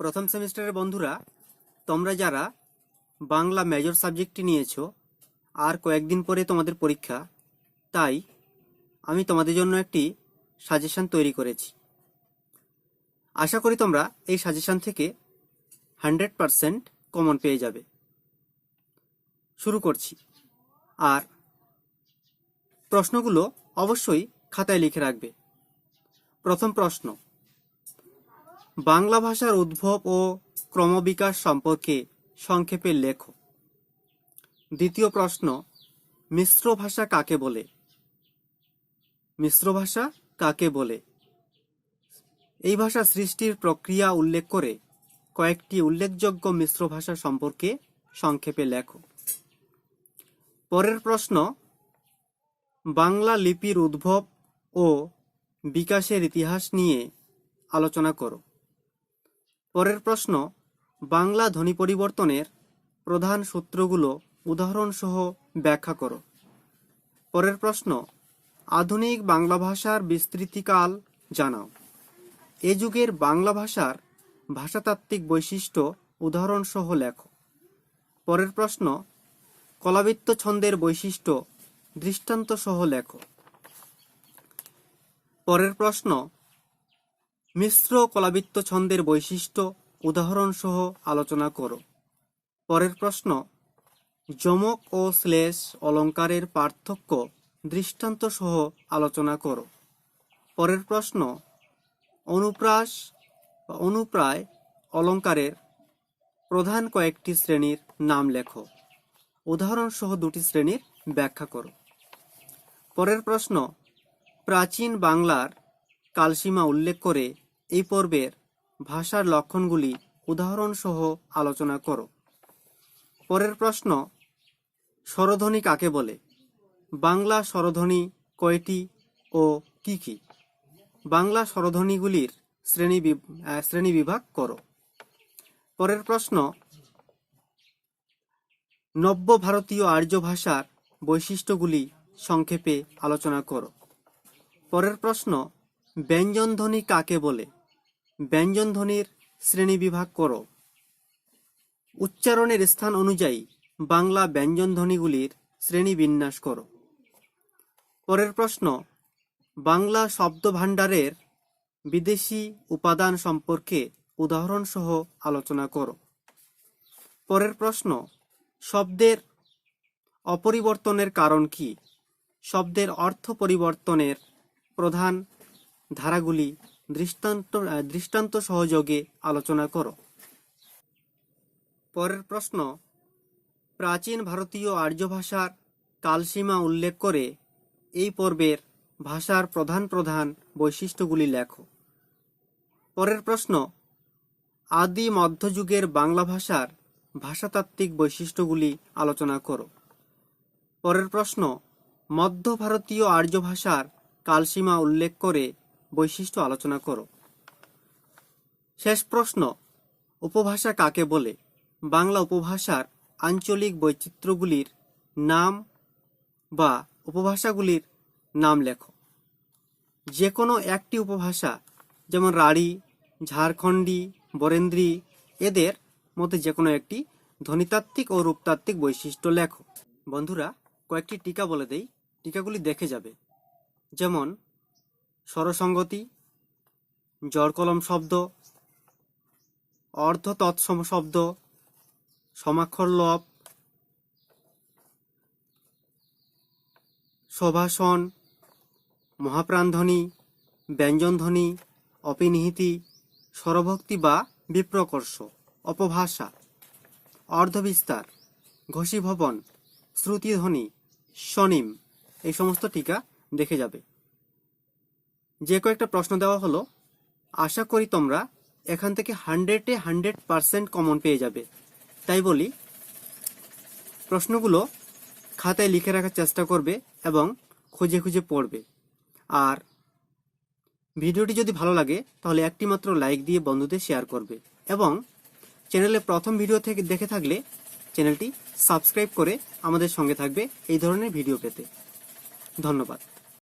প্রথম সেমিস্টারের বন্ধুরা, তোমরা যারা বাংলা মেজর সাবজেক্টটি নিয়েছো, আর কয়েকদিন পরে তোমাদের পরীক্ষা, তাই আমি তোমাদের জন্য একটি সাজেশন তৈরি করেছি। আশা করি তোমরা এই সাজেশন থেকে হান্ড্রেড পারসেন্ট কমন পেয়ে যাবে। শুরু করছি। আর প্রশ্নগুলো অবশ্যই খাতায় লিখে রাখবে। প্রথম প্রশ্ন বাংলা ভাষার উদ্ভব ও ক্রমবিকাশ সম্পর্কে সংক্ষেপে লেখো। দ্বিতীয় প্রশ্ন, মিশ্র ভাষা কাকে বলে? মিশ্র ভাষা কাকে বলে? এই ভাষা সৃষ্টির প্রক্রিয়া উল্লেখ করে কয়েকটি উল্লেখযোগ্য মিশ্র ভাষা সম্পর্কে সংক্ষেপে লেখো। পরের প্রশ্ন, বাংলা লিপির উদ্ভব ও বিকাশের ইতিহাস নিয়ে আলোচনা করো। পরের প্রশ্ন, বাংলা ধ্বনি পরিবর্তনের প্রধান সূত্রগুলো উদাহরণসহ ব্যাখ্যা করো। পরের প্রশ্ন, আধুনিক বাংলা ভাষার বিস্তৃতিকাল জানাও। এ যুগের বাংলা ভাষার ভাষাতাত্ত্বিক বৈশিষ্ট্য উদাহরণসহ লেখো। পরের প্রশ্ন, কলাবৃত্ত ছন্দের বৈশিষ্ট্য দৃষ্টান্তসহ লেখো। পরের প্রশ্ন মিশ্র কলাবৃত্ত ছন্দের বৈশিষ্ট্য উদাহরণসহ আলোচনা করো। পরের প্রশ্ন, যমক ও শ্লেষ অলঙ্কারের পার্থক্য দৃষ্টান্ত সহ আলোচনা করো। পরের প্রশ্ন, অনুপ্রাস অনুপ্রায় অলঙ্কারের প্রধান কয়েকটি শ্রেণির নাম লেখো। উদাহরণসহ দুটি শ্রেণির ব্যাখ্যা করো। পরের প্রশ্ন, প্রাচীন বাংলার কালসীমা উল্লেখ করে এই পর্বের ভাষার লক্ষণগুলি উদাহরণসহ আলোচনা করো। পরের প্রশ্ন, স্বরধ্বনি কাকে বলে? বাংলা স্বরধ্বনি কয়টি ও কি কি? বাংলা স্বরধ্বনিগুলির শ্রেণি শ্রেণি বিভাগ করো। পরের প্রশ্ন নব্য ভারতীয় আর্য ভাষার বৈশিষ্ট্যগুলি সংক্ষেপে আলোচনা করো। পরের প্রশ্ন, ব্যঞ্জনধ্বনি কাকে বলে? ব্যঞ্জনধ্বনির শ্রেণি বিভাগ করো। উচ্চারণের স্থান অনুযায়ী বাংলা ব্যঞ্জনধ্বনিগুলির শ্রেণি বিন্যাস করো। পরের প্রশ্ন, বাংলা শব্দ ভাণ্ডারের বিদেশি উপাদান সম্পর্কে উদাহরণসহ আলোচনা করো। পরের প্রশ্ন, শব্দের অপরিবর্তনের কারণ কি? শব্দের অর্থ পরিবর্তনের প্রধান ধারাগুলি দৃষ্টান্ত দৃষ্টান্ত সহযোগে আলোচনা করো। পরের প্রশ্ন, প্রাচীন ভারতীয় আর্য ভাষার কালসীমা উল্লেখ করে এই পর্বের ভাষার প্রধান প্রধান বৈশিষ্ট্যগুলি লেখো। পরের প্রশ্ন, আদি মধ্যযুগের বাংলা ভাষার ভাষাতাত্ত্বিক বৈশিষ্ট্যগুলি আলোচনা করো। পরের প্রশ্ন, মধ্য ভারতীয় আর্য ভাষার কালসীমা উল্লেখ করে বৈশিষ্ট্য আলোচনা করো। শেষ প্রশ্ন, উপভাষা কাকে বলে? বাংলা উপভাষার আঞ্চলিক বৈচিত্র্যগুলির নাম বা উপভাষাগুলির নাম লেখো। যে কোনো একটি উপভাষা, যেমন রাঢ়ী, ঝাড়খণ্ডী, বরেন্দ্রী, এদের মধ্যে যে কোনো একটি ধ্বনিতাত্ত্বিক ও রূপতাত্ত্বিক বৈশিষ্ট্য লেখো। বন্ধুরা, কয়েকটি টিকা বলে দেই। টিকাগুলি দেখে যাবে। যেমন স্বরসঙ্গতি, জড়কলম শব্দ অর্ধ তৎসম শব্দ, সমাক্ষর লব, শোভাসন, মহাপ্রাণধ্বনি, ব্যঞ্জনধ্বনি, অপিনিহিতি, স্বরভক্তি বা বিপ্রকর্ষ, অপভাষা, অর্ধবিস্তার, ঘোষীভবন, শ্রুতিধ্বনি, স্বনিম, এই সমস্ত টিকা দেখে যাবে। যে কয়েকটা প্রশ্ন দেওয়া হলো, আশা করি তোমরা এখান থেকে হান্ড্রেডে হান্ড্রেড পারসেন্ট কমন পেয়ে যাবে। তাই বলি, প্রশ্নগুলো খাতায় লিখে রাখার চেষ্টা করবে এবং খুঁজে খুঁজে পড়বে। আর ভিডিওটি যদি ভালো লাগে, তাহলে একটি মাত্র লাইক দিয়ে বন্ধুদের শেয়ার করবে এবং চ্যানেলে প্রথম ভিডিও থেকে দেখে থাকলে চ্যানেলটি সাবস্ক্রাইব করে আমাদের সঙ্গে থাকবে এই ধরনের ভিডিও পেতে। ধন্যবাদ।